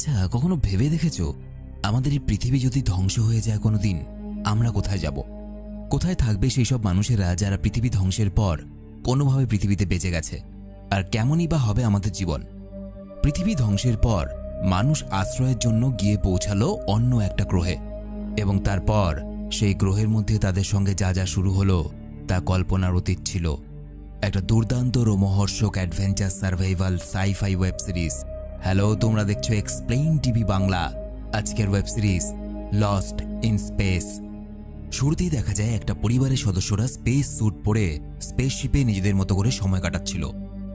আচ্ছা কখনো ভেবে দেখেছ? আমাদের এই পৃথিবী যদি ধ্বংস হয়ে যায় কোনো দিন আমরা কোথায় যাব? কোথায় থাকবে সেই সব মানুষেরা যারা পৃথিবী ধ্বংসের পর কোনোভাবে পৃথিবীতে বেঁচে গেছে? আর কেমনই বা হবে আমাদের জীবন? পৃথিবী ধ্বংসের পর মানুষ আশ্রয়ের জন্য গিয়ে পৌঁছালো অন্য একটা গ্রহে। এবং তারপর সেই গ্রহের মধ্যে তাদের সঙ্গে যা যা শুরু হলো, তা কল্পনার অতীত ছিল। একটা দুর্দান্ত রোমহর্ষক adventure survival sci fi web series. Hello তোমরা দেখছ এক্সপ্লেইন টিভি বাংলা। আজকের web series lost in space শুরুতেই দেখা যায় একটা পরিবারের সদস্যরা স্পেস স্যুট পরে স্পেসশিপে নিজেদের মতো করে সময় কাটাচ্ছিল।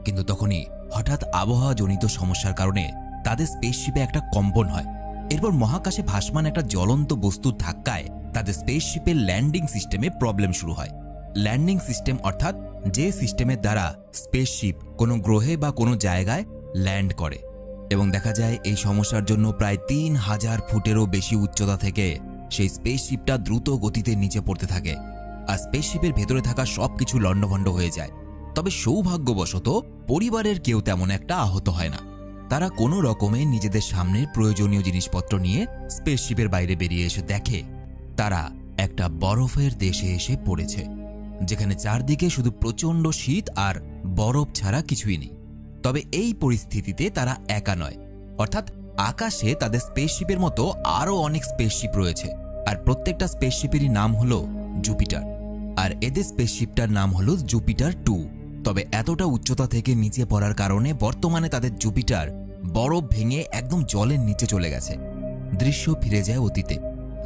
কিন্তু তখনই হঠাৎ আবহাওয়াজনিত সমস্যার কারণে তাদের স্পেসশিপে একটা কম্পন হয়। এরপর মহাকাশে ভাসমান একটা জ্বলন্ত বস্তুর ধাক্কায় তাদের স্পেসশিপের ল্যান্ডিং সিস্টেমে প্রবলেম শুরু হয়। ল্যান্ডিং সিস্টেম অর্থাৎ যে সিস্টেমের দ্বারা স্পেসশিপ কোনো গ্রহে বা কোনো জায়গায় ল্যান্ড করে। এবং দেখা যায় এই সমস্যার জন্য প্রায় তিন হাজার ফুটেরও বেশি উচ্চতা থেকে সেই স্পেসশিপটা দ্রুত গতিতে নিচে পড়তে থাকে। আর স্পেসশিপের ভেতরে থাকা সবকিছু লণ্ডভণ্ড হয়ে যায়। তবে সৌভাগ্যবশত পরিবারের কেউ তেমন একটা আহত হয় না। তারা কোনো রকমে নিজেদের সামনের প্রয়োজনীয় জিনিসপত্র নিয়ে স্পেসশিপের বাইরে বেরিয়ে এসে দেখে তারা একটা বরফের দেশে এসে পড়েছে, যেখানে চারদিকে শুধু প্রচণ্ড শীত আর বরফ ছাড়া কিছুই নেই। তবে এই পরিস্থিতিতে তারা একা নয়। অর্থাৎ আকাশে তাদের স্পেসশিপের মতো আরও অনেক স্পেসশিপ রয়েছে। আর প্রত্যেকটা স্পেসশিপেরই নাম হলো জুপিটার আর এদের স্পেসশিপটার নাম হলো জুপিটার টু তবে এতটা উচ্চতা থেকে নিচে পড়ার কারণে বর্তমানে তাদের জুপিটার বরফ ভেঙে একদম জলের নিচে চলে গেছে। দৃশ্য ফিরে যায় অতীতে।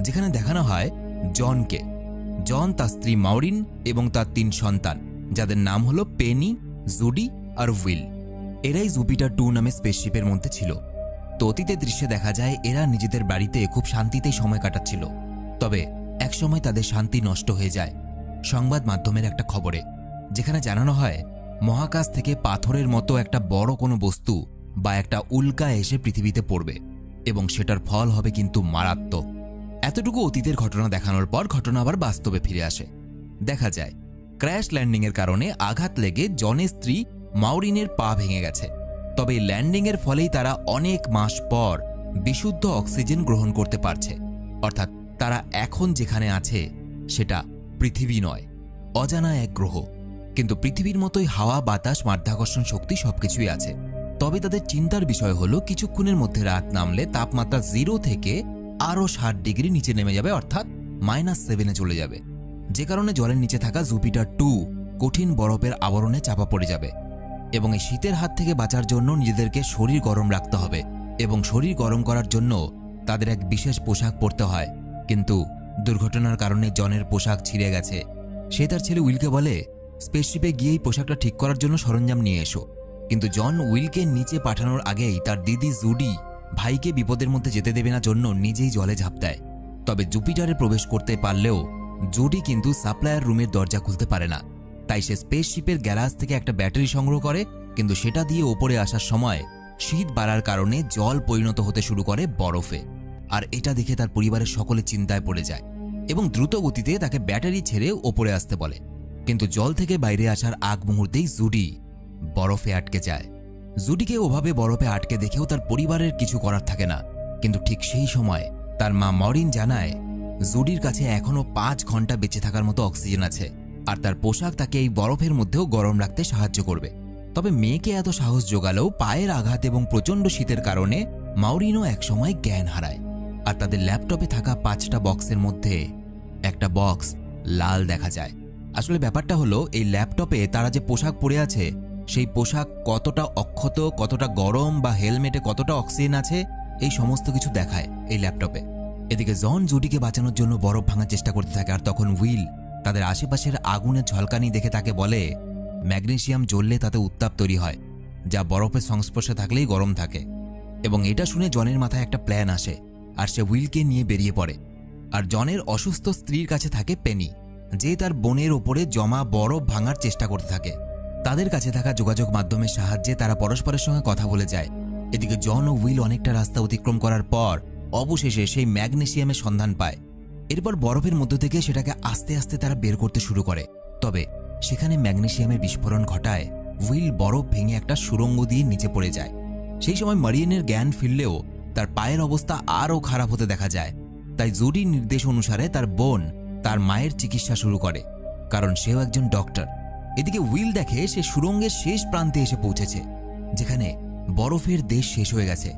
যেখানে দেখানো হয় জনকে। জন তার স্ত্রী মাউরিন এবং তার তিন সন্তান, যাদের নাম হলো পেনি জুডি আর উইল এরাই জুপিটার টু নামে স্পেসশিপের মধ্যে ছিল। তো অতীতের দৃশ্যে দেখা যায়, এরা নিজেদের বাড়িতে খুব শান্তিতেই সময় কাটাচ্ছিল। তবে একসময় তাদের শান্তি নষ্ট হয়ে যায়। সংবাদ মাধ্যমের একটা খবরে, যেখানে জানানো হয়, মহাকাশ থেকে পাথরের মতো একটা বড় কোনো বস্তু বা একটা উল্কা এসে পৃথিবীতে পড়বে এবং সেটার ফল হবে কিন্তু মারাত্মক। এতটুকু অতীতের ঘটনা দেখানোর পর ঘটনা আবার বাস্তবে ফিরে আসে। দেখা যায় ক্র্যাশ ল্যান্ডিংয়ের কারণে আঘাত লেগে জনের স্ত্রী মাউরিনের পা ভেঙে গেছে। তবে ল্যান্ডিংয়ের ফলেই তারা অনেক মাস পর বিশুদ্ধ অক্সিজেন গ্রহণ করতে পারছে। অর্থাৎ তারা এখন যেখানে আছে, সেটা পৃথিবী নয়, অজানা এক গ্রহ। কিন্তু পৃথিবীর মতোই হাওয়া, বাতাস, মাধ্যাকর্ষণ শক্তি সবকিছুই আছে। তবে তাদের চিন্তার বিষয় হলো, কিছুক্ষণের মধ্যে রাত নামলে তাপমাত্রা জিরো থেকে আরও ষাট ডিগ্রি নিচে নেমে যাবে, অর্থাৎ মাইনাস সেভেনে চলে যাবে। যে কারণে জলের নিচে থাকা জুপিটার টু কঠিন বরফের আবরণে চাপা পড়ে যাবে। এবং এই শীতের হাত থেকে বাঁচার জন্য নিজেদেরকে শরীর গরম রাখতে হবে এবং শরীর গরম করার জন্য তাদের এক বিশেষ পোশাক পরতে হয়। কিন্তু দুর্ঘটনার কারণে জনের পোশাক ছিঁড়ে গেছে। সে তার ছেলে উইলকে বলে, স্পেসশিপে গিয়েই পোশাকটা ঠিক করার জন্য সরঞ্জাম নিয়ে এসো। কিন্তু জন উইলকে নিচে পাঠানোর আগেই তার দিদি জুডি ভাইকে বিপদের মধ্যে যেতে দেবে না জন্য নিজেই জলে ঝাঁপ দেয়। তবে জুপিটারে প্রবেশ করতে পারলেও জুডি কিন্তু সাপ্লায়ার রুমের দরজা খুলতে পারে না। তাই সে স্পেসশিপের গ্যারাজ থেকে একটা ব্যাটারি সংগ্রহ করে, কিন্তু সেটা দিয়ে ওপরে আসার সময় শীত বাড়ার কারণে জল পরিণত হতে শুরু করে বরফে। আর এটা দেখে তার পরিবারের সকলে চিন্তায় পড়ে যায় এবং দ্রুত গতিতে তাকে ব্যাটারি ছেড়ে ওপরে আসতে বলে। কিন্তু জল থেকে বাইরে আসার আগ মুহূর্তেই জুডি বরফে আটকে যায়। জুডিকে ওভাবে বরফে আটকে দেখেও তার পরিবারের কিছু করার থাকে না। কিন্তু ঠিক সেই সময় তার মা মরিন জানায়, জুডির কাছে এখনও পাঁচ ঘণ্টা বেঁচে থাকার মতো অক্সিজেন আছে। আর তার পোশাক তাকে এই বরফের মধ্যেও গরম রাখতে সাহায্য করবে। তবে মেয়েকে এত সাহস জোগালেও পায়ের আঘাত এবং প্রচণ্ড শীতের কারণে মাউরিনও একসময় জ্ঞান হারায়। আর তাদের ল্যাপটপে থাকা পাঁচটা বক্সের মধ্যে একটা বক্স লাল দেখা যায়। আসলে ব্যাপারটা হলো, এই ল্যাপটপে তারা যে পোশাক পরে আছে, সেই পোশাক কতটা অক্ষত, কতটা গরম বা হেলমেটে কতটা অক্সিজেন আছে, এই সমস্ত কিছু দেখায় এই ল্যাপটপে। এদিকে জন জুডিকে বাঁচানোর জন্য বরফ ভাঙার চেষ্টা করতে থাকে, আর তখন উইল তাদের আশেপাশের আগুনের ঝলকানি দেখে তাকে বলে, ম্যাগনেশিয়াম জ্বললে তাতে উত্তাপ তৈরি হয়, যা বরফের সংস্পর্শে থাকলেই গরম থাকে। এবং এটা শুনে জনের মাথায় একটা প্ল্যান আসে, আর সে উইলকে নিয়ে বেরিয়ে পড়ে। আর জনের অসুস্থ স্ত্রীর কাছে থাকে পেনি, যে তার বোনের ওপরে জমা বরফ ভাঙার চেষ্টা করতে থাকে। তাদের কাছে থাকা যোগাযোগ মাধ্যমের সাহায্যে তারা পরস্পরের সঙ্গে কথা বলে যায়। এদিকে জন ও উইল অনেকটা রাস্তা অতিক্রম করার পর, অবশেষে সেই ম্যাগনেশিয়ামের সন্ধান পায়। এরপর বরফের মধ্য থেকে সেটাকে আস্তে আস্তে তারা বের করতে শুরু করে। তবে সেখানে ম্যাগনেসিয়ামের বিস্ফোরণ ঘটায় উইল বরফ ভেঙে একটা সুরঙ্গ দিয়ে নিচে পড়ে যায়। সেই সময় মারিয়েনের জ্ঞান ফিরলেও তার পায়ের অবস্থা আরও খারাপ হতে দেখা যায়। তাই জুডির নির্দেশ অনুসারে তার বোন তার মায়ের চিকিৎসা শুরু করে, কারণ সেও একজন ডক্টর। এদিকে উইল দেখে সে সুরঙ্গের শেষ প্রান্তে এসে পৌঁছেছে, যেখানে বরফের দেশ শেষ হয়ে গেছে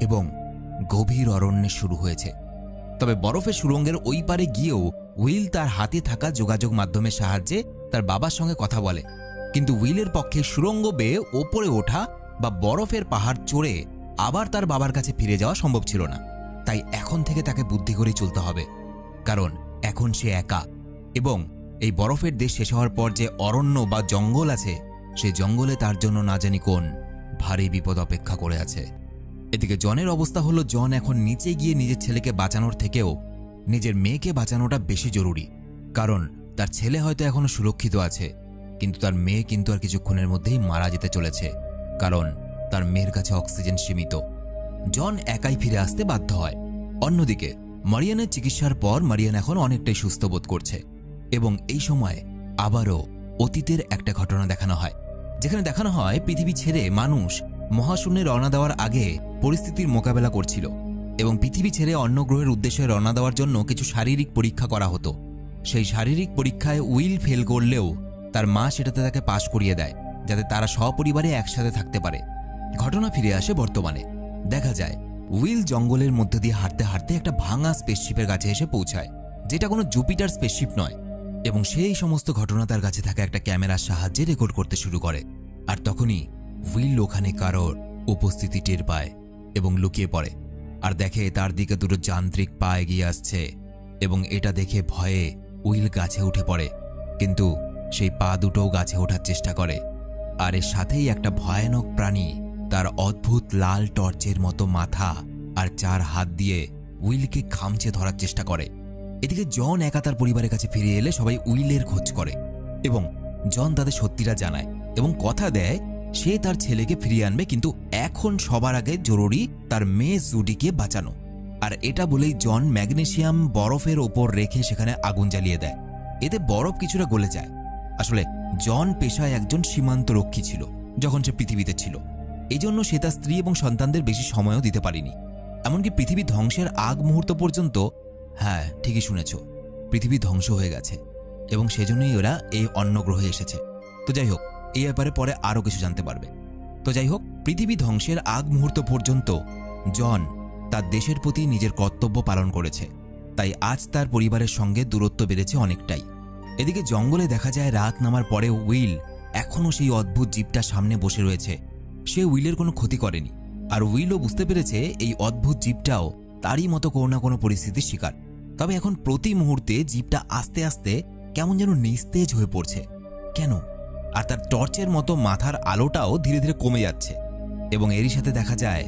এবং গভীর অরণ্যে শুরু হয়েছে। তবে বরফের সুরঙ্গের ওই পারে গিয়েও উইল তার হাতে থাকা যোগাযোগ মাধ্যমের সাহায্যে তার বাবার সঙ্গে কথা বলে। কিন্তু উইলের পক্ষে সুরঙ্গ বেয়ে ওপরে ওঠা বা বরফের পাহাড় চড়ে আবার তার বাবার কাছে ফিরে যাওয়া সম্ভব ছিল না। তাই এখন থেকে তাকে বুদ্ধি করেই চলতে হবে। কারণ এখন সে একা এবং এই বরফের দেশ শেষ হওয়ার পর যে অরণ্য বা জঙ্গল আছে, সে জঙ্গলে তার জন্য না জানি কোন ভারী বিপদ অপেক্ষা করে আছে। এদিকে জনের অবস্থা হলো, জন এখন নিচে গিয়ে নিজের ছেলেকে বাঁচানোর থেকেও নিজের মেয়েকে বাঁচানোটা বেশি জরুরি। কারণ তার ছেলে হয়তো এখনও সুরক্ষিত আছে, কিন্তু তার মেয়ে কিন্তু আর কিছুক্ষণের মধ্যেই মারা যেতে চলেছে, কারণ তার মেয়ের কাছে অক্সিজেন সীমিত। জন একাই ফিরে আসতে বাধ্য হয়। অন্যদিকে, মারিয়ানের চিকিৎসার পর মারিয়ান এখন অনেকটাই সুস্থ বোধ করছে এবং এই সময় আবারও অতীতের একটা ঘটনা দেখানো হয়। যেখানে দেখানো হয়, পৃথিবী ছেড়ে মানুষ মহাশূন্যে রওনা দেওয়ার আগে পরিস্থিতির মোকাবেলা করছিল এবং পৃথিবী ছেড়ে অন্য গ্রহের উদ্দেশ্যে রওনা দেওয়ার জন্য কিছু শারীরিক পরীক্ষা করা হতো। সেই শারীরিক পরীক্ষায় উইল ফেল করলেও তার মা সেটাতে তাকে পাশ করিয়ে দেয়, যাতে তারা সপরিবারে একসাথে থাকতে পারে। ঘটনা ফিরে আসে বর্তমানে। দেখা যায়, উইল জঙ্গলের মধ্য দিয়ে হাঁটতে হাঁটতে একটা ভাঙা স্পেসশিপের কাছে এসে পৌঁছায়, যেটা কোনো জুপিটার স্পেসশিপ নয় এবং সেই সমস্ত ঘটনা তার কাছে থাকা একটা ক্যামেরার সাহায্যে রেকর্ড করতে শুরু করে। আর তখনই উইল ওখানে কারোর উপস্থিতি টের পায় এবং লুকিয়ে পড়ে, আর দেখে তার দিকে দুটো যান্ত্রিক পা এগিয়ে আসছে এবং এটা দেখে ভয়ে উইল গাছে উঠে পড়ে, কিন্তু সেই পা দুটোও গাছে ওঠার চেষ্টা করে। আর এর সাথেই একটা ভয়ানক প্রাণী তার অদ্ভুত লাল টর্চের মতো মাথা আর চার হাত দিয়ে উইলকে খামচে ধরার চেষ্টা করে। এদিকে জন একা তার পরিবারের কাছে ফিরে এলে সবাই উইলের খোঁজ করে এবং জন তাদের সত্যিটা জানায় এবং কথা দেয় সে তার ছেলেকে ফিরিয়ে আনবে, কিন্তু এখন সবার আগে জরুরি তার মেয়ে জুডিকে বাঁচানো। আর এটা বলেই জন ম্যাগনেসিয়াম বরফের ওপর রেখে সেখানে আগুন জ্বালিয়ে দেয়। এতে বরফ কিছুটা গলে যায়। আসলে জন পেশায় একজন সীমান্ত রক্ষী ছিল, যখন সে পৃথিবীতে ছিল। এই জন্য সে তার স্ত্রী এবং সন্তানদের বেশি সময়ও দিতে পারেনি। এমনকি পৃথিবী ধ্বংসের আগ মুহূর্ত পর্যন্ত হ্যাঁ ঠিকই শুনেছ, পৃথিবী ধ্বংস হয়ে গেছে। এবং সেজন্যই ওরা এই অন্য গ্রহে এসেছে। তো যাই হোক এই ব্যাপারে পরে আরও কিছু জানতে পারবে। তো যাই হোক, পৃথিবী ধ্বংসের আগ মুহূর্ত পর্যন্ত জন তার দেশের প্রতি নিজের কর্তব্য পালন করেছে। তাই আজ তার পরিবারের সঙ্গে দূরত্ব বেড়েছে অনেকটাই। এদিকে জঙ্গলে দেখা যায় রাত নামার পরেও উইল এখনও সেই অদ্ভুত জীবটা সামনে বসে রয়েছে। সে উইলের কোনো ক্ষতি করেনি। আর উইলও বুঝতে পেরেছে এই অদ্ভুত জীবটাও তারই মতো কোনো না কোনো পরিস্থিতির শিকার। তবে এখন প্রতি মুহূর্তে জীবটা আস্তে আস্তে কেমন যেন নিস্তেজ হয়ে পড়ছে। কেন? আর তার টর্চের মতো মাথার আলোটাও ধীরে ধীরে কমে যাচ্ছে এবং এরই সাথে দেখা যায়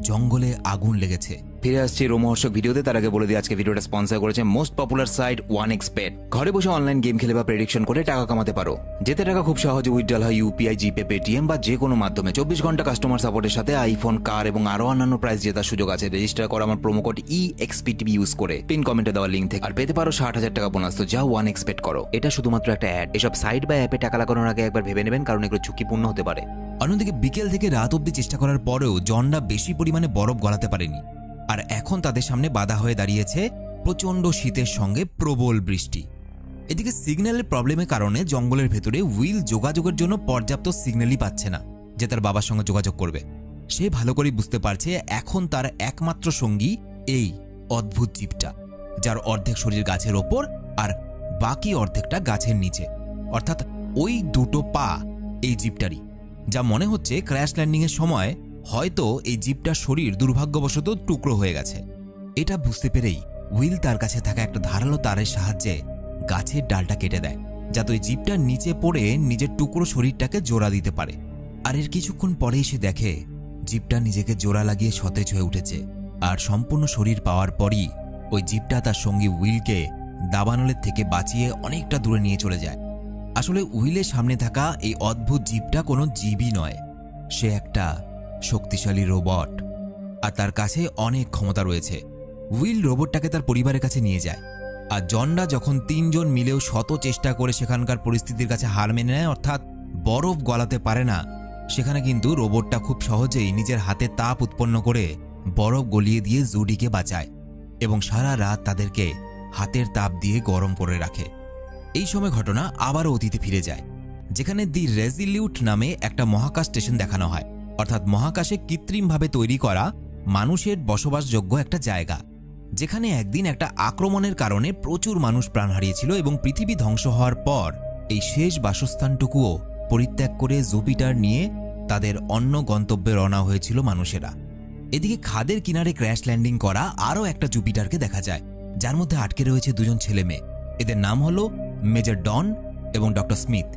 জঙ্গলে আগুন লেগেছে। ফিরে আসছি রোমহর্ষক ভিডিওতে। তার আগে বলে দিই, আজকে ভিডিওটা স্পন্সর করেছে most popular site one expat ঘরে বসে অনলাইন গেম খেলে বা প্রেডিকশন করে টাকা কামাতে পারো। যেতে টাকা খুব সহজে উইথড্রল হয় ইউপিআই জিপে পেটিএম বা যে কোনো মাধ্যমে। চব্বিশ ঘণ্টা কাস্টমার সাপোর্টের সাথে আইফোন কার এবং আরও অন্যান্য প্রাইস জেতার সুযোগ আছে। রেজিস্টার করা আমার প্রোমো কোড ই এক্সপিটিভি ইউজ করে। পিন কমেন্টে দেওয়া লিঙ্ক থেকে। আর পেতে পারো ষাট হাজার টাকা বোনাস তো যা ওয়ান এক্সপেক্ট করো। এটা শুধুমাত্র একটা অ্যাড এসব সাইট বা অ্যাপে টাকা লাগানোর আগে একবার ভেবে নেবেন, কারণ এগুলো ঝুঁকিপূর্ণ হতে পারে। অন্যদিকে বিকেল থেকে রাত অবধি চেষ্টা করার পরেও জনরা বেশি পরিমাণে বরফ গলাতে পারেনি। আর এখন তাদের সামনে বাধা হয়ে দাঁড়িয়েছে প্রচণ্ড শীতের সঙ্গে প্রবল বৃষ্টি। এদিকে সিগন্যালের প্রবলেমের কারণে জঙ্গলের ভেতরে উইল যোগাযোগের জন্য পর্যাপ্ত সিগন্যালই পাচ্ছে না, যে তার বাবার সঙ্গে যোগাযোগ করবে। সে ভালো করেই বুঝতে পারছে এখন তার একমাত্র সঙ্গী এই অদ্ভুত জীবটা, যার অর্ধেক শরীর গাছের ওপর আর বাকি অর্ধেকটা গাছের নিচে। অর্থাৎ ওই দুটো পা এই জীবটারই, যা মনে হচ্ছে ক্র্যাশ ল্যান্ডিংয়ের সময় হয়তো এই জীবটার শরীর দুর্ভাগ্যবশত টুকরো হয়ে গেছে। এটা বুঝতে পেরেই উইল তার কাছে থাকা একটা ধারালো তারের সাহায্যে গাছের ডালটা কেটে দেয়, যাতে ওই জীবটার নিচে পড়ে নিজের টুকরো শরীরটাকে জোড়া দিতে পারে। আর এর কিছুক্ষণ পরেই সে দেখে জীবটা নিজেকে জোড়া লাগিয়ে সতেজ হয়ে উঠেছে, আর সম্পূর্ণ শরীর পাওয়ার পরই ওই জীবটা তার সঙ্গী উইলকে দাবানলের থেকে বাঁচিয়ে অনেকটা দূরে নিয়ে চলে যায়। আসলে উইলের সামনে থাকা এই অদ্ভুত জীবটা কোনো জীবই নয়, সে একটা শক্তিশালী রোবট। আর তার কাছে অনেক ক্ষমতা রয়েছে। উইল রোবটটাকে তার পরিবারের কাছে নিয়ে যায়। আর জনরা যখন তিনজন মিলেও শত চেষ্টা করে সেখানকার পরিস্থিতির কাছে হার মেনে নেয়, অর্থাৎ বরফ গলাতে পারে না, সেখানে কিন্তু রোবটটা খুব সহজেই নিজের হাতে তাপ উৎপন্ন করে বরফ গলিয়ে দিয়ে জুডিকে বাঁচায় এবং সারা রাত তাদেরকে হাতের তাপ দিয়ে গরম করে রাখে। এই সময় ঘটনা আবারও অতীতে ফিরে যায়, যেখানে দি রেজিলিউট নামে একটা মহাকাশ স্টেশন দেখানো হয়। অর্থাৎ মহাকাশে কৃত্রিমভাবে তৈরি করা মানুষের বসবাসযোগ্য একটা জায়গা, যেখানে একদিন একটা আক্রমণের কারণে প্রচুর মানুষ প্রাণ হারিয়েছিল এবং পৃথিবী ধ্বংস হওয়ার পর এই শেষ বাসস্থানটুকুও পরিত্যাগ করে জুপিটার নিয়ে তাদের অন্য গন্তব্যে রওনা হয়েছিল মানুষেরা। এদিকে খাদের কিনারে ক্র্যাশ ল্যান্ডিং করা আরও একটা জুপিটারকে দেখা যায়, যার মধ্যে আটকে রয়েছে দুজন ছেলে মেয়ে। এদের নাম হলো মেজর ডন এবং ডক্টর স্মিথ।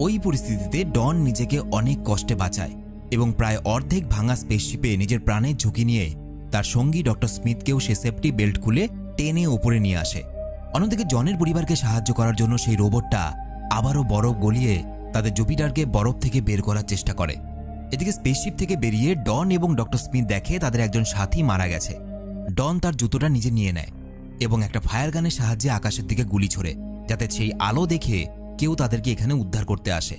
ওই পরিস্থিতিতে ডন নিজেকে অনেক কষ্টে বাঁচায়। এবং প্রায় অর্ধেক ভাঙা স্পেসশিপে নিজের প্রাণের ঝুঁকি নিয়ে তার সঙ্গী ডক্টর স্মিথকেও সে সেফটি বেল্ট খুলে টেনে ওপরে নিয়ে আসে। অন্যদিকে জনের পরিবারকে সাহায্য করার জন্য সেই রোবটটা আবারও বরফ গলিয়ে তাদের জুপিটারকে বরফ থেকে বের করার চেষ্টা করে। এদিকে স্পেসশিপ থেকে বেরিয়ে ডন এবং ডক্টর স্মিথ দেখে তাদের একজন সাথী মারা গেছে। ডন তার জুতোটা নিজে নিয়ে নেয় এবং একটা ফায়ার গানের সাহায্যে আকাশের দিকে গুলি ছোড়ে, যাতে সেই আলো দেখে কেউ তাদেরকে এখানে উদ্ধার করতে আসে।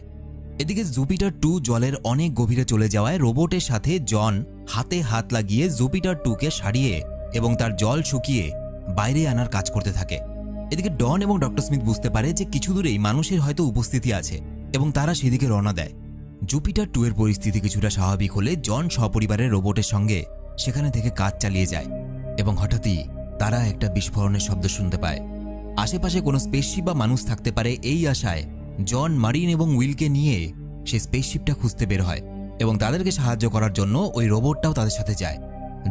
এদিকে জুপিটার টু জলের অনেক গভীরে চলে যাওয়ায় রোবটের সাথে জন হাতে হাত লাগিয়ে জুপিটার টুকে সারিয়ে এবং তার জল শুকিয়ে বাইরে আনার কাজ করতে থাকে। এদিকে ডন এবং ডক্টর স্মিথ বুঝতে পারে যে কিছু দূরেই মানুষের হয়তো উপস্থিতি আছে এবং তারা সেদিকে রওনা দেয়। জুপিটার টু এর পরিস্থিতি কিছুটা স্বাভাবিক হলে জন সপরিবারের রোবটের সঙ্গে সেখানে থেকে কাজ চালিয়ে যায় এবং হঠাৎই তারা একটা বিস্ফোরণের শব্দ শুনতে পায়। আশেপাশে কোনো স্পেসশিপ বা মানুষ থাকতে পারে এই আশায় জন, মারিন এবং উইলকে নিয়ে সে স্পেসশিপটা খুঁজতে বের হয় এবং তাদেরকে সাহায্য করার জন্য ওই রোবটটাও তাদের সাথে যায়।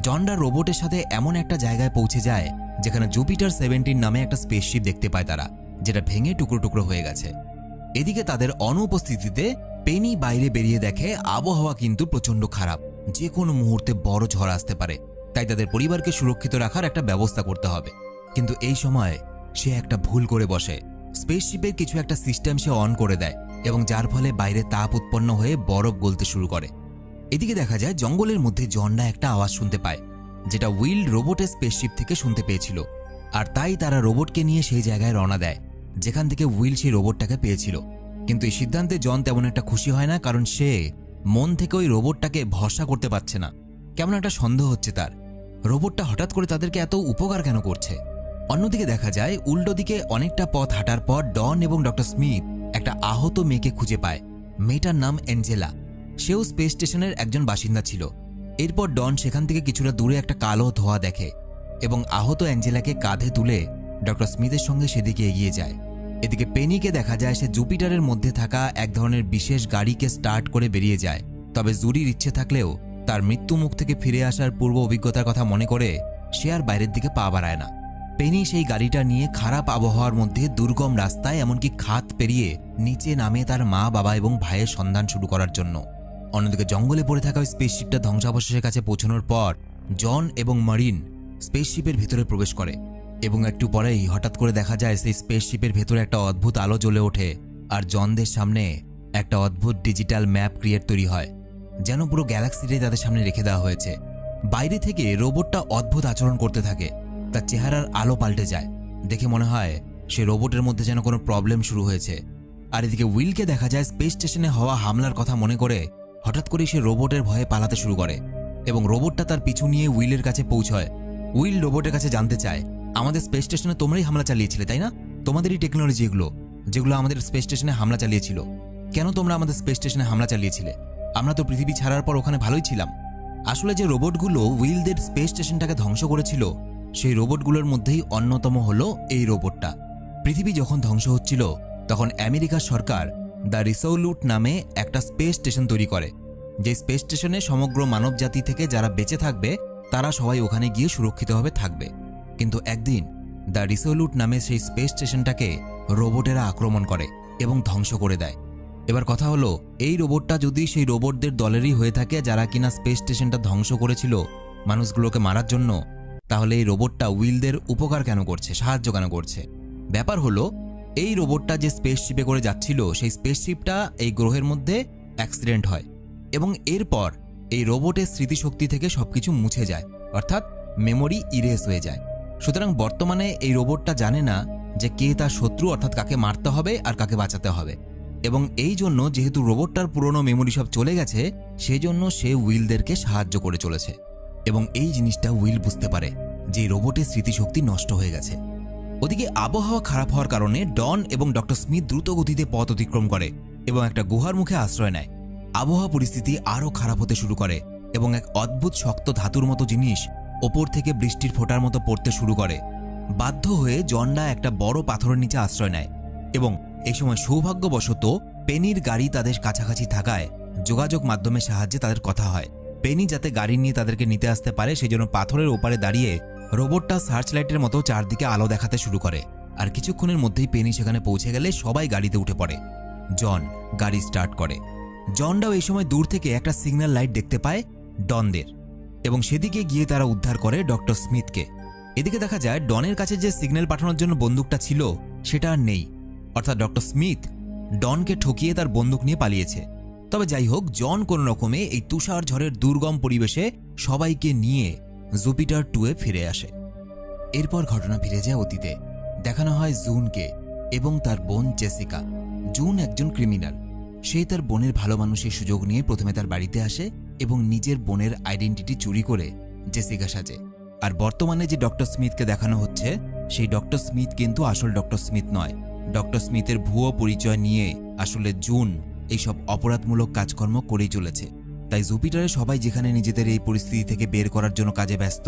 জনরা রোবটের সাথে এমন একটা জায়গায় পৌঁছে যায় যেখানে জুপিটার সেভেন্টিন নামে একটা স্পেসশিপ দেখতে পায় তারা, যেটা ভেঙে টুকরো টুকরো হয়ে গেছে। এদিকে তাদের অনুপস্থিতিতে পেনি বাইরে বেরিয়ে দেখে আবহাওয়া কিন্তু প্রচণ্ড খারাপ। যে কোনো মুহূর্তে বড় ঝড় আসতে পারে, তাই তাদের পরিবারকে সুরক্ষিত রাখার একটা ব্যবস্থা করতে হবে। কিন্তু এই সময় সে একটা ভুল করে বসে। স্পেসশিপের কিছু একটা সিস্টেম সে অন করে দেয় এবং যার ফলে বাইরে তাপ উৎপন্ন হয়ে বরফ গলতে শুরু করে। এদিকে দেখা যায় জঙ্গলের মধ্যে জন্ডা একটা আওয়াজ শুনতে পায়, যেটা উইল্ড রোবটের স্পেসশিপ থেকে শুনতে পেয়েছিল। আর তাই তারা রোবটকে নিয়ে সেই জায়গায় রওনা দেয়, যেখান থেকে উইল সেই রোবটটাকে পেয়েছিল। কিন্তু এই সিদ্ধান্তে জন তেমন একটা খুশি হয় না, কারণ সে মন থেকে ওই রোবটটাকে ভরসা করতে পারছে না। কেমন একটা সন্দেহ হচ্ছে তার। রোবটটা হঠাৎ করে তাদেরকে এত উপকার কেন করছে? অন্যদিকে দেখা যায়, উল্টো দিকে অনেকটা পথ হাঁটার পর ডন এবং ডক্টর স্মিথ একটা আহত মেয়েকে খুঁজে পায়। মেয়েটার নাম অ্যাঞ্জেলা। সেও স্পেস স্টেশনের একজন বাসিন্দা ছিল। এরপর ডন সেখান থেকে কিছুটা দূরে একটা কালো ধোয়া দেখে এবং আহত অ্যাঞ্জেলাকে কাঁধে তুলে ডক্টর স্মিথের সঙ্গে সেদিকে এগিয়ে যায়। এদিকে পেনিকে দেখা যায়, সে জুপিটারের মধ্যে থাকা এক ধরনের বিশেষ গাড়িকে স্টার্ট করে বেরিয়ে যায়। তবে জুরির ইচ্ছে থাকলেও তার মৃত্যু মুখ থেকে ফিরে আসার পূর্ব অভিজ্ঞতার কথা মনে করে সে আর বাইরের দিকে পা বাড়ায় না। পেনি সেই গাড়িটা নিয়ে খারাপ আবহাওয়ার মধ্যে দুর্গম রাস্তায় এমনকি খাত পেরিয়ে নিচে নামে তার মা, বাবা এবং ভাইয়ের সন্ধান শুরু করার জন্য। অন্যদিকে জঙ্গলে পড়ে থাকা ওই স্পেসশিপটা ধ্বংসাবশেষের কাছে পৌঁছানোর পর জন এবং মারিন স্পেসশিপের ভেতরে প্রবেশ করে এবং একটু পরেই হঠাৎ করে দেখা যায় সেই স্পেসশিপের ভেতরে একটা অদ্ভুত আলো জ্বলে ওঠে আর জনদের সামনে একটা অদ্ভুত ডিজিটাল ম্যাপ ক্রিয়েট তৈরি হয়, যেন পুরো গ্যালাক্সিটাই তাদের সামনে রেখে দেওয়া হয়েছে। বাইরে থেকে রোবটটা অদ্ভুত আচরণ করতে থাকে। তার চেহারার আলো পাল্টে যায়। দেখে মনে হয় সে রোবটের মধ্যে যেন কোনো প্রবলেম শুরু হয়েছে। আর এদিকে উইলকে দেখা যায় স্পেস স্টেশনে হওয়া হামলার কথা মনে করে হঠাৎ করে সে রোবটের ভয়ে পালাতে শুরু করে এবং রোবটটা তার পিছু নিয়ে উইলের কাছে পৌঁছয়। উইল রোবটের কাছে জানতে চায়, আমাদের স্পেস স্টেশনে তোমরাই হামলা চালিয়েছিলে, তাই না? তোমাদেরই টেকনোলজি এগুলো, যেগুলো আমাদের স্পেস স্টেশনে হামলা চালিয়েছিল। কেন তোমরা আমাদের স্পেস স্টেশনে হামলা চালিয়েছিলে? আমরা তো পৃথিবী ছাড়ার পর ওখানে ভালোই ছিলাম। আসলে যে রোবটগুলো উইলদের স্পেস স্টেশনটাকে ধ্বংস করেছিল সেই রোবটগুলোর মধ্যেই অন্যতম হলো এই রোবটটা। পৃথিবী যখন ধ্বংস হচ্ছিল, তখন আমেরিকার সরকার দ্য রিসোলুট নামে একটা স্পেস স্টেশন তৈরি করে। যে স্পেস স্টেশনে সমগ্র মানবজাতি থেকে যারা বেঁচে থাকবে, তারা সবাই ওখানে গিয়ে সুরক্ষিতভাবে থাকবে। কিন্তু একদিন দ্য রিসোলুট নামে সেই স্পেস স্টেশনটাকে রোবটেরা আক্রমণ করে এবং ধ্বংস করে দেয়। এবার কথা হলো, এই রোবটটা যদি সেই রোবটদের দলেরই হয়ে থাকে যারা কিনা স্পেস স্টেশনটা ধ্বংস করেছিল মানুষগুলোকে মারার জন্য তাহলে এই রোবটটা উইলদের উপকার কেন করছে? সাহায্য কেন করছে? ব্যাপার হলো, এই রোবটটা যে স্পেসশিপে করে যাচ্ছিল, সেই স্পেসশিপটা এই গ্রহের মধ্যে অ্যাক্সিডেন্ট হয় এবং এরপর এই রোবটের স্মৃতিশক্তি থেকে সবকিছু মুছে যায়, অর্থাৎ মেমোরি ইরেজ হয়ে যায়। সুতরাং বর্তমানে এই রোবটটা জানে না যে কে তার শত্রু, অর্থাৎ কাকে মারতে হবে আর কাকে বাঁচাতে হবে। এবং এই জন্য যেহেতু রোবটটার পুরনো মেমোরি সব চলে গেছে সেই জন্য সে উইলদেরকে সাহায্য করে চলেছে। এবং এই জিনিসটা উইল বুঝতে পারে যে রোবটের স্মৃতিশক্তি নষ্ট হয়ে গেছে। ওদিকে আবহাওয়া খারাপ হওয়ার কারণে ডন এবং ডক্টর স্মিথ দ্রুত গতিতে পথ অতিক্রম করে এবং একটা গুহার মুখে আশ্রয় নেয়। আবহাওয়া পরিস্থিতি আরও খারাপ হতে শুরু করে এবং এক অদ্ভুত শক্ত ধাতুর মতো জিনিস ওপর থেকে বৃষ্টির ফোঁটার মতো পড়তে শুরু করে। বাধ্য হয়ে জন্ডা একটা বড় পাথরের নিচে আশ্রয় নেয় এবং এই সময় সৌভাগ্যবশত পেনির গাড়ি তাদের কাছাকাছি থাকায় যোগাযোগ মাধ্যমের সাহায্যে তাদের কথা হয়। পেনি যাতে গাড়ি নিয়ে তাদেরকে নিতে আসতে পারে সেই জন্য পাথরের ওপারে দাঁড়িয়ে রোবটটা সার্চ লাইটের মতো চারদিকে আলো দেখাতে শুরু করে। আর কিছুক্ষণের মধ্যেই পেনি সেখানে পৌঁছে গেলে সবাই গাড়িতে উঠে পড়ে। জন গাড়ি স্টার্ট করে। জনটাও এই সময় দূর থেকে একটা সিগন্যাল লাইট দেখতে পায় ডনদের। এবং সেদিকে গিয়ে তারা উদ্ধার করে ডক্টর স্মিথকে। এদিকে দেখা যায় ডনের কাছে যে সিগন্যাল পাঠানোর জন্য বন্দুকটা ছিল, সেটা আর নেই। অর্থাৎ ডক্টর স্মিথ ডনকে ঠকিয়ে তার বন্দুক নিয়ে পালিয়েছে। তবে যাই হোক জন কোনো রকমে এই তুষার ঝড়ের দুর্গম পরিবেশে সবাইকে নিয়ে জুপিটার টুয়ে ফিরে আসে। এরপর ঘটনা ফিরে যায় অতীতে। দেখানো হয় জুনকে এবং তার বোন জেসিকা। জুন একজন ক্রিমিনাল। সে তার বোনের ভালো মানুষের সুযোগ নিয়ে প্রথমে তার বাড়িতে আসে এবং নিজের বোনের আইডেন্টিটি চুরি করে জেসিকা সাজে। আর বর্তমানে যে ডক্টর স্মিথকে দেখানো হচ্ছে, সেই ডক্টর স্মিথ কিন্তু আসল ডক্টর স্মিথ নয়। ডক্টর স্মিথের ভুয়ো পরিচয় নিয়ে আসলে জুন এইসব অপরাধমূলক কাজকর্ম করেই চলেছে। তাই জুপিটারে সবাই যেখানে নিজেদের এই পরিস্থিতি থেকে বের করার জন্য কাজে ব্যস্ত,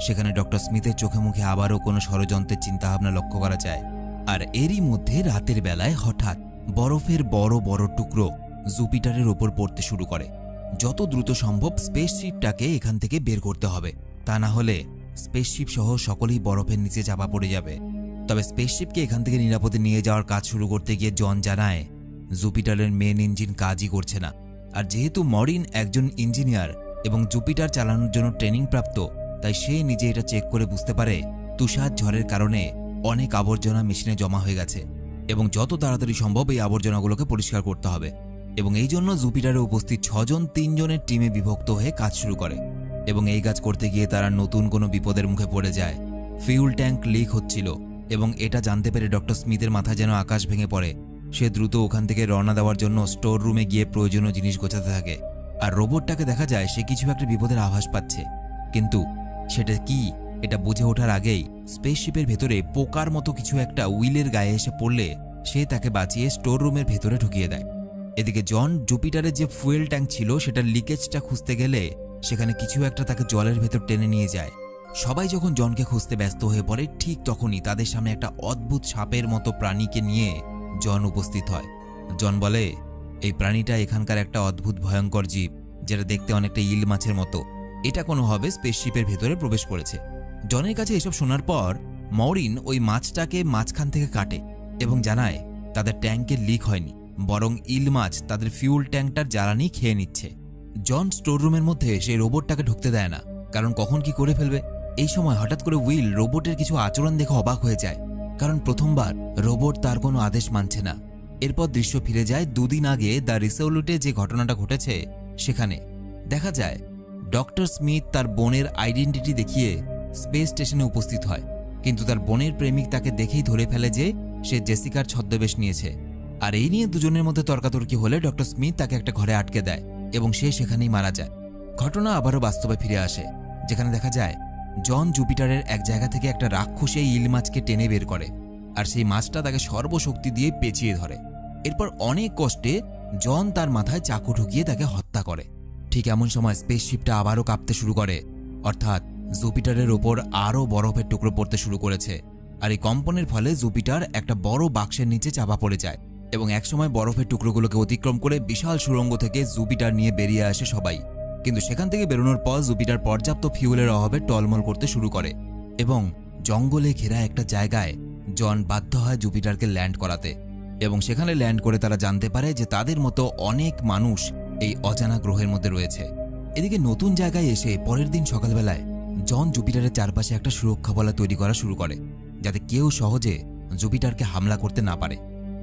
সেখানে ডক্টর স্মিথের চোখে মুখে আবারও কোনো ষড়যন্ত্রের চিন্তাভাবনা লক্ষ্য করা যায়। আর এরই মধ্যে রাতের বেলায় হঠাৎ বরফের বড় বড় টুকরো জুপিটারের ওপর পড়তে শুরু করে। যত দ্রুত সম্ভব স্পেসশিপটাকে এখান থেকে বের করতে হবে। তা না হলে স্পেসশিপ সহ সকলেই বরফের নিচে চাপা পড়ে যাবে। তবে স্পেসশিপকে এখান থেকে নিরাপদে নিয়ে যাওয়ার কাজ শুরু করতে গিয়ে জন জানায় জুপিটারের মেন ইঞ্জিন কাজই করছে না। আর যেহেতু মরিন একজন ইঞ্জিনিয়ার এবং জুপিটার চালানোর জন্য ট্রেনিং প্রাপ্ত, তাই সে নিজে এটা চেক করে বুঝতে পারে তুষার ঝড়ের কারণে অনেক আবর্জনা মেশিনে জমা হয়ে গেছে এবং যত তাড়াতাড়ি সম্ভব এই আবর্জনাগুলোকে পরিষ্কার করতে হবে এবং এই জন্য জুপিটারে উপস্থিত ছজন, তিনজনের টিমে বিভক্ত হয়ে কাজ শুরু করে এবং এই কাজ করতে গিয়ে তারা নতুন কোনো বিপদের মুখে পড়ে যায়। ফিউল ট্যাঙ্ক লিক হচ্ছিল এবং এটা জানতে পেরে ডক্টর স্মিথের মাথায় যেন আকাশ ভেঙে পড়ে। সে দ্রুত ওখান থেকে রওনা দেওয়ার জন্য স্টোর রুমে গিয়ে প্রয়োজনীয় জিনিস গোছাতে থাকে। আর রোবটটাকে দেখা যায় সে কিছু একটা বিপদের আভাস পাচ্ছে। কিন্তু সেটা কি? এটা বুঝে ওঠার আগেই স্পেসশিপের ভেতরে পোকার মতো কিছু একটা উইলের গায়ে এসে পড়লে সে তাকে বাঁচিয়ে স্টোর রুমের ভেতরে ঢুকিয়ে দেয়। এদিকে জন, জুপিটারের যে ফুয়েল ট্যাঙ্ক ছিল, সেটার লিকেজটা খুঁজতে গেলে সেখানে কিছু একটা তাকে জলের ভেতর টেনে নিয়ে যায়। সবাই যখন জনকে খুঁজতে ব্যস্ত হয়ে পড়ে, ঠিক তখনই তাদের সামনে একটা অদ্ভুত সাপের মতো প্রাণীকে নিয়ে জন উপস্থিত হয়। জন বলে, এই প্রাণীটা এখানকার একটা অদ্ভুত ভয়ঙ্কর জীব, যেটা দেখতে অনেকটা ইল মাছের মতো। এটা কোনোভাবে স্পেসশিপের ভেতরে প্রবেশ করেছে। জনের কাছে এসব শোনার পর মরিন ওই মাছটাকে মাঝখান থেকে কাটে এবং জানায়, তাদের ট্যাঙ্কের লিক হয়নি, বরং ইল মাছ তাদের ফিউল ট্যাঙ্কটার জ্বালানি খেয়ে নিচ্ছে। জন স্টোররুমের মধ্যে সেই রোবটটাকে ঢুকতে দেয় না, কারণ কখন কি করে ফেলবে? এই সময় হঠাৎ করে উইল রোবটের কিছু আচরণ দেখে অবাক হয়ে যায়। কারণ প্রথমবার রোবট তার কোনো আদেশ মানছে না। এরপর দৃশ্য ফিরে যায় দুদিন আগে দ্য রিসোলুটে যে ঘটনাটা ঘটেছে সেখানে। দেখা যায়, ডক্টর স্মিথ তার বোনের আইডেন্টিটি দেখিয়ে স্পেস স্টেশনে উপস্থিত হয়। কিন্তু তার বোনের প্রেমিক তাকে দেখেই ধরে ফেলে যে সে জেসিকার ছদ্মবেশ নিয়েছে। আর এই নিয়ে দুজনের মধ্যে তর্কাতর্কি হলে ডক্টর স্মিথ তাকে একটা ঘরে আটকে দেয় এবং সে সেখানেই মারা যায়। ঘটনা আবারও বাস্তবে ফিরে আসে। যেখানে দেখা যায় জন জুপিটারের এক জায়গা থেকে একটা রাক্ষসে ইল মাছকে টেনে বের করে, আর সেই মাছটা তাকে সর্বশক্তি দিয়ে পেঁচিয়ে ধরে। এরপর অনেক কষ্টে জন তার মাথায় চাকু ঢুকিয়ে তাকে হত্যা করে। ঠিক এমন সময় স্পেসশিপটা আবারও কাঁপতে শুরু করে। অর্থাৎ জুপিটারের ওপর আরও বরফের টুকরো পড়তে শুরু করেছে। আর এই কম্পনের ফলে জুপিটার একটা বড় বাক্সের নিচে চাপা পড়ে যায় এবং একসময় বরফের টুকরোগুলোকে অতিক্রম করে বিশাল সুড়ঙ্গ থেকে জুপিটার নিয়ে বেরিয়ে আসে সবাই। কিন্তু সেখান থেকে বেরোনোর পর জুপিটার পর্যাপ্ত ফিউলের অভাবে টলমল করতে শুরু করে এবং জঙ্গলে ঘেরা একটা জায়গায় জন বাধ্য হয় জুপিটারকে ল্যান্ড করাতে এবং সেখানে ল্যান্ড করে তারা জানতে পারে যে তাদের মতো অনেক মানুষ এই অজানা গ্রহের মধ্যে রয়েছে। এদিকে নতুন জায়গায় এসে পরের দিন সকালবেলায় জন জুপিটারের চারপাশে একটা সুরক্ষা বলা তৈরি করা শুরু করে, যাতে কেউ সহজে জুপিটারকে হামলা করতে না পারে।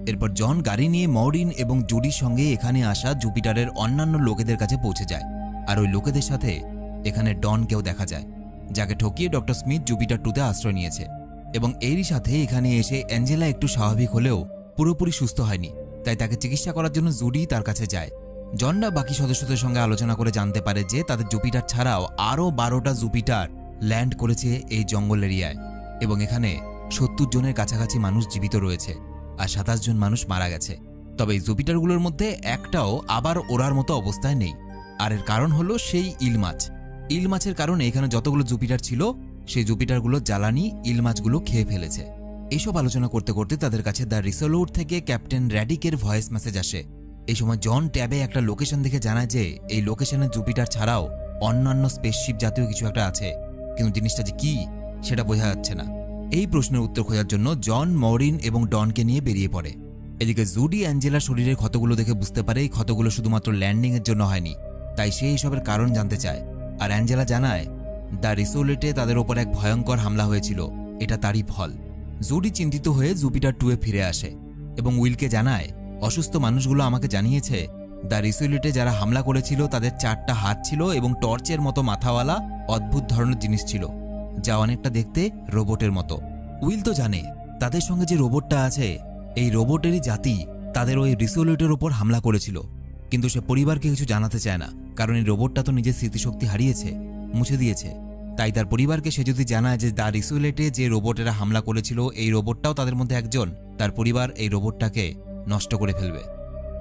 এরপর জন গাড়ি নিয়ে মরিন এবং জুডির সঙ্গে এখানে আসা জুপিটারের অন্যান্য লোকেদের কাছে পৌঁছে যায়। আর ওই লোকেদের সাথে এখানে ডনকেও দেখা যায়, যাকে ঠকিয়ে ডক্টর স্মিথ জুপিটার টুতে আশ্রয় নিয়েছে। এবং এরই সাথে এখানে এসে অ্যাঞ্জেলা একটু স্বাভাবিক হলেও পুরোপুরি সুস্থ হয়নি, তাই তাকে চিকিৎসা করার জন্য জুডি তার কাছে যায়। জনরা বাকি সদস্যদের সঙ্গে আলোচনা করে জানতে পারে যে তাদের জুপিটার ছাড়াও আরও বারোটা জুপিটার ল্যান্ড করেছে এই জঙ্গল এরিয়ায়। এবং এখানে সত্তর জনের কাছাকাছি মানুষ জীবিত রয়েছে আর সাতাশ জন মানুষ মারা গেছে। তবে এই জুপিটারগুলোর মধ্যে একটাও আবার ওড়ার মতো অবস্থায় নেই। আর এর কারণ হলো সেই ইল মাছ। ইল মাছের কারণে এখানে যতগুলো জুপিটার ছিল, সেই জুপিটারগুলো জ্বালানি ইল মাছগুলো খেয়ে ফেলেছে। এসব আলোচনা করতে করতে তাদের কাছে দ্য রিসোলুট থেকে ক্যাপ্টেন র্যাডিকের ভয়েস মেসেজ আসে। এই সময় জন ট্যাবে একটা লোকেশন দেখে জানায় যে, এই লোকেশনে জুপিটার ছাড়াও অন্যান্য স্পেসশিপ জাতীয় কিছু একটা আছে। কিন্তু জিনিসটা যে কি, সেটা বোঝা যাচ্ছে না। এই প্রশ্নের উত্তর খোঁজার জন্য জন, মরিন এবং ডনকে নিয়ে বেরিয়ে পড়ে। এদিকে জুডি অ্যাঞ্জেলার শরীরের ক্ষতগুলো দেখে বুঝতে পারে এই ক্ষতগুলো শুধুমাত্র ল্যান্ডিংয়ের জন্য হয়নি। তাই সে এইসবের কারণ জানতে চায়। আর অ্যাঞ্জেলা জানায়, দ্য রিসোলেটে তাদের ওপর এক ভয়ঙ্কর হামলা হয়েছিল। এটা তারই ফল। জুডি চিন্তিত হয়ে জুপিটার টুয়ে ফিরে আসে এবং উইলকে জানায়, অসুস্থ মানুষগুলো আমাকে জানিয়েছে, দ্য রিসোলেটে যারা হামলা করেছিল তাদের চারটা হাত ছিল এবং টর্চের মতো মাথাওয়ালা অদ্ভুত ধরনের জিনিস ছিল, যা অনেকটা দেখতে রোবটের মতো। উইল তো জানে, তাদের সঙ্গে যে রোবটটা আছে, এই রোবটেরই জাতি তাদের ওই রিসোলেটের ওপর হামলা করেছিল। কিন্তু সে পরিবারকে কিছু জানাতে চায় না, কারণ এই রোবটটা তো নিজের স্মৃতিশক্তি হারিয়েছে, মুছে দিয়েছে। তাই তার পরিবারকে সে যদি জানায় যে দ্য রিসোলেটে যে রোবটেরা হামলা করেছিল, এই রোবটটাও তাদের মধ্যে একজন, তার পরিবার এই রোবটটাকে নষ্ট করে ফেলবে।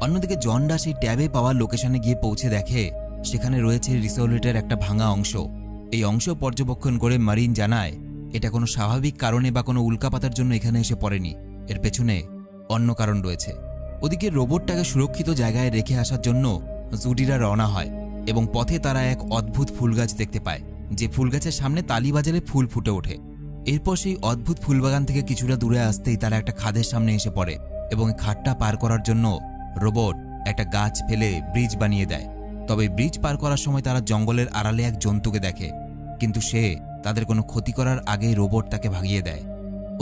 অন্যদিকে জনডা সেই ট্যাবে পাওয়ার লোকেশনে গিয়ে পৌঁছে দেখে, সেখানে রয়েছে রিসোলেটের একটা ভাঙা অংশ। এই অংশ পর্যবেক্ষণ করে মারিন জানায়, এটা কোনো স্বাভাবিক কারণে বা কোনো উল্কাপাতার জন্য এখানে এসে পড়েনি। এর পেছনে অন্য কারণ রয়েছে। ওদিকে রোবটটাকে সুরক্ষিত জায়গায় রেখে আসার জন্য জুডিরা রওনা হয় এবং পথে তারা এক অদ্ভুত ফুল গাছ দেখতে পায়, যে ফুল গাছের সামনে তালি বাজালে ফুল ফুটে ওঠে। এরপর সেই অদ্ভুত ফুলবাগান থেকে কিছুটা দূরে আসতেই তারা একটা খাদের সামনে এসে পড়ে এবং খাদটা পার করার জন্য রোবট একটা গাছ ফেলে ব্রিজ বানিয়ে দেয়। তবে ব্রিজ পার করার সময় তারা জঙ্গলের আড়ালে এক জন্তুকে দেখে, কিন্তু সে তাদের কোনো ক্ষতি করার আগেই রোবট তাকে ভাগিয়ে দেয়।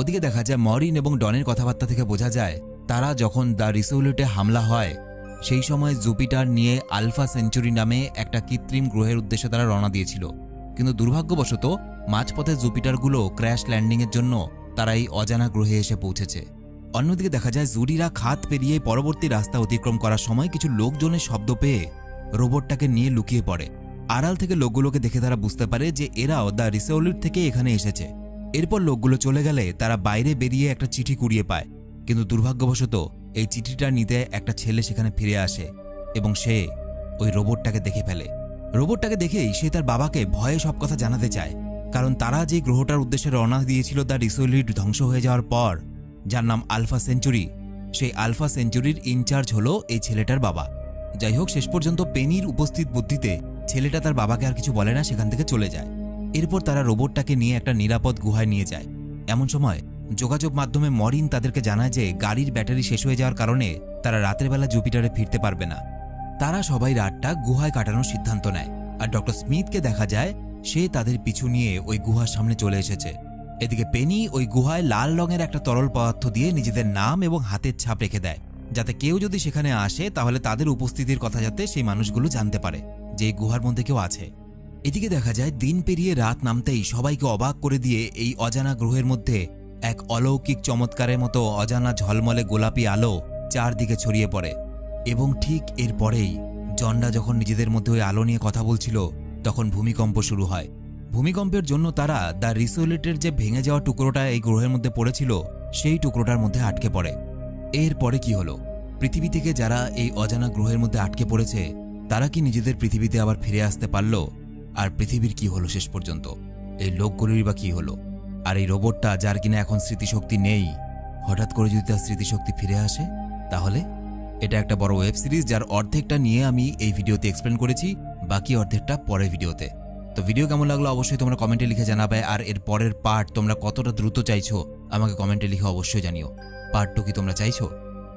ওদিকে দেখা যায় মরিন এবং ডনের কথাবার্তা থেকে বোঝা যায় তারা যখন দ্য রিসোলুটে হামলা হয়, সেই সময় জুপিটার নিয়ে আলফা সেঞ্চুরি নামে একটা কৃত্রিম গ্রহের উদ্দেশ্যে তারা রওনা দিয়েছিল। কিন্তু দুর্ভাগ্যবশত, মাঝপথে জুপিটারগুলো ক্র্যাশ ল্যান্ডিংয়ের জন্য তারা এই অজানা গ্রহে এসে পৌঁছেছে। অন্যদিকে দেখা যায়, জুডিরা খাত পেরিয়ে পরবর্তী রাস্তা অতিক্রম করার সময় কিছু লোকজনের শব্দ পেয়ে রোবটটাকে নিয়ে লুকিয়ে পড়ে। আড়াল থেকে লোকগুলোকে দেখে তারা বুঝতে পারে যে এরাও দ্য রিসোলিট থেকে এখানে এসেছে। এরপর লোকগুলো চলে গেলে তারা বাইরে বেরিয়ে একটা চিঠি কুড়িয়ে পায়। কিন্তু দুর্ভাগ্যবশত এই চিঠিটা নিতে একটা ছেলে সেখানে ফিরে আসে এবং সে ওই রোবটটাকে দেখে ফেলে। রোবটটাকে দেখেই সে তার বাবাকে ভয়ে সব কথা জানাতে চায়, কারণ তারা যে গ্রহটার উদ্দেশ্যে রওনা দিয়েছিল তার রিসোলিট ধ্বংস হয়ে যাওয়ার পর, যার নাম আলফা সেঞ্চুরি, সেই আলফা সেঞ্চুরির ইনচার্জ হলো এই ছেলেটার বাবা। যাই হোক, শেষ পর্যন্ত পেনির উপস্থিত বুদ্ধিতে ছেলেটা তার বাবাকে আর কিছু বলে না, সেখান থেকে চলে যায়। এরপর তারা রোবটটাকে নিয়ে একটা নিরাপদ গুহায় নিয়ে যায়। এমন সময় যোগাযোগ মাধ্যমে মরিন তাদেরকে জানায় যে গাড়ির ব্যাটারি শেষ হয়ে যাওয়ার কারণে তারা রাতের বেলা জুপিটারে ফিরতে পারবে না। তারা সবাই রাতটা গুহায় কাটানোর সিদ্ধান্ত নেয় আর ডক্টর স্মিথকে দেখা যায় সে তাদের পিছু নিয়ে ওই গুহার সামনে চলে এসেছে। এদিকে পেনি ওই গুহায় লাল রঙের একটা তরল পদার্থ দিয়ে নিজেদের নাম এবং হাতের ছাপ রেখে দেয়। যাতে কেউ যদি সেখানে আসে, তাহলে তাদের উপস্থিতির কথা যাতে সেই মানুষগুলো জানতে পারে যে গুহার মধ্যে কেউ আছে। এদিকে দেখা যায় দিন পেরিয়ে রাত নামতেই সবাইকে অবাক করে দিয়ে এই অজানা গ্রহের মধ্যে এক অলৌকিক চমৎকারের মতো অজানা ঝলমলে গোলাপি আলো চারদিকে ছড়িয়ে পড়ে। এবং ঠিক এর পরেই জন্ডা যখন নিজেদের মধ্যে ওই আলো নিয়ে কথা বলছিল, তখন ভূমিকম্প শুরু হয়। ভূমিকম্পের জন্য তারা দ্য রিসোলেটের যে ভেঙে যাওয়া টুকরোটা এই গ্রহের মধ্যে পড়েছিল, সেই টুকরোটার মধ্যে আটকে পড়ে। এর পরে কি হলো? পৃথিবী থেকে যারা এই অজানা গ্রহের মধ্যে আটকে পড়েছে, তারা কি নিজেদের পৃথিবীতে আবার ফিরে আসতে পারল? আর পৃথিবীর কি হলো শেষ পর্যন্ত? এই লোকগুলির বা কি হলো? আর এই রোবটটা যার কিনা এখন স্মৃতিশক্তি নেই, হঠাৎ করে যদি তার স্মৃতিশক্তি ফিরে আসে, তাহলে? এটা একটা বড় ওয়েব সিরিজ যার অর্ধেকটা নিয়ে আমি এই ভিডিওতে এক্সপ্লেন করেছি, বাকি অর্ধেকটা পরের ভিডিওতে। তো ভিডিও কেমন লাগল অবশ্যই তোমরা কমেন্টে লিখে জানাবে, আর এর পরের পার্ট তোমরা কতটা দ্রুত চাইছো, আমাকে কমেন্টে লিখে অবশ্যই জানিও। পার্ট টু কি তোমরা চাইছো?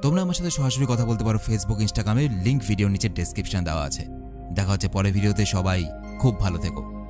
তোমরা আমার সাথে সরাসরি কথা বলতে পারো ফেসবুক ইনস্টাগ্রামে লিঙ্ক ভিডিও নিচে ডেসক্রিপশন দেওয়া আছে। দেখা হচ্ছে পরের ভিডিওতে, সবাই খুব ভালো থেকো।